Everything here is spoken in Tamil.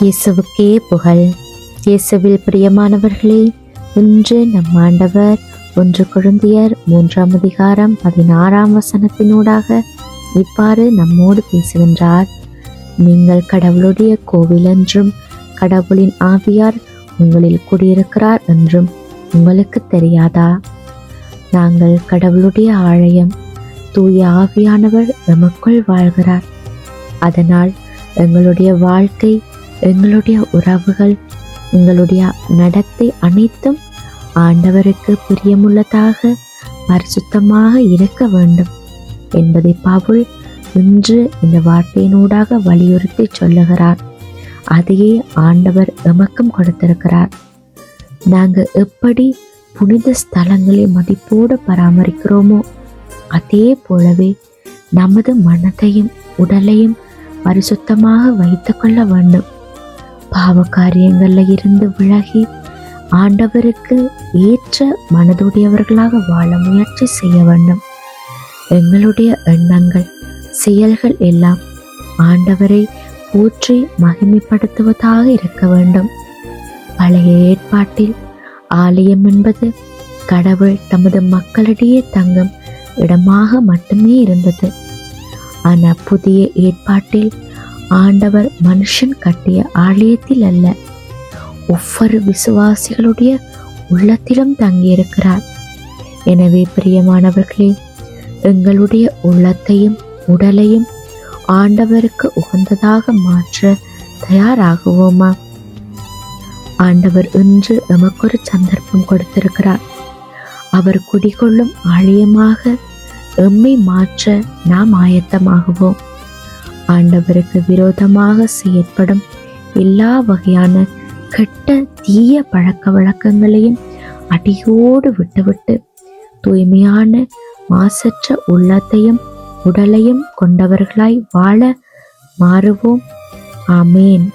இயேசுவுக்கே புகழ். இயேசுவில் பிரியமானவர்களே இன்று நம் ஆண்டவர் ஒன்று குழந்தையர் மூன்றாம் அதிகாரம் பதினாறாம் வசனத்தினூடாக இவ்வாறு நம்மோடு பேசுகின்றார். நீங்கள் கடவுளுடைய கோவில் என்றும் கடவுளின் ஆவியார் உங்களில் குடியிருக்கிறார் என்றும் உங்களுக்கு தெரியாதா? நாங்கள் கடவுளுடைய ஆலயம் தூய ஆவியானவர் எமக்குள் வாழ்கிறார். அதனால் எங்களுடைய வாழ்க்கை எங்களுடைய உறவுகள் எங்களுடைய நடத்தை அனைத்தும் ஆண்டவருக்கு பிரியமுள்ளதாக பரிசுத்தமாக இருக்க வேண்டும் என்பதை பவுல் இன்று இந்த வார்த்தையினூடாக வலியுறுத்தி சொல்லுகிறார். அதையே ஆண்டவர் எமக்கும் கொடுத்திருக்கிறார். நாங்கள் எப்படி புனித ஸ்தலங்களை மதிப்போடு பராமரிக்கிறோமோ அதே போலவே நமது மனதையும் உடலையும் பரிசுத்தமாக வைத்துக்கொள்ள வேண்டும். பாவ காரியங்களில் இருந்து விலகி ஆண்டவருக்கு ஏற்ற மனதுடையவர்களாக வாழ முயற்சி செய்ய வேண்டும். எங்களுடைய எண்ணங்கள் செயல்கள் எல்லாம் ஆண்டவரை போற்றி மகிமைப்படுத்துவதாக இருக்க வேண்டும். பழைய ஏற்பாட்டில் ஆலயம் என்பது கடவுள் தமது மக்களிடையே தங்கும் இடமாக மட்டுமே இருந்தது. ஆனால் புதிய ஏற்பாட்டில் ஆண்டவர் மனுஷன் கட்டிய ஆலயத்தில் அல்ல ஒவ்வொரு விசுவாசிகளுடைய உள்ளத்திலும் தங்கியிருக்கிறார். எனவே பிரியமானவர்களே எங்களுடைய உள்ளத்தையும் உடலையும் ஆண்டவருக்கு உகந்ததாக மாற்ற தயாராகுவோமா? ஆண்டவர் இன்று எமக்கொரு சந்தர்ப்பம் கொடுத்திருக்கிறார். அவர் குடிகொள்ளும் ஆலயமாக எம்மை மாற்ற நாம் ஆயத்தமாகுவோம். ஆண்டவருக்கு விரோதமாக செயற்படும் எல்லா வகையான கெட்ட தீய பழக்க வழக்கங்களையும் அடியோடு விட்டுவிட்டு தூய்மையான மாசற்ற உள்ளத்தையும் உடலையும் கொண்டவர்களாய் வாழ மாறுவோம். ஆமேன்.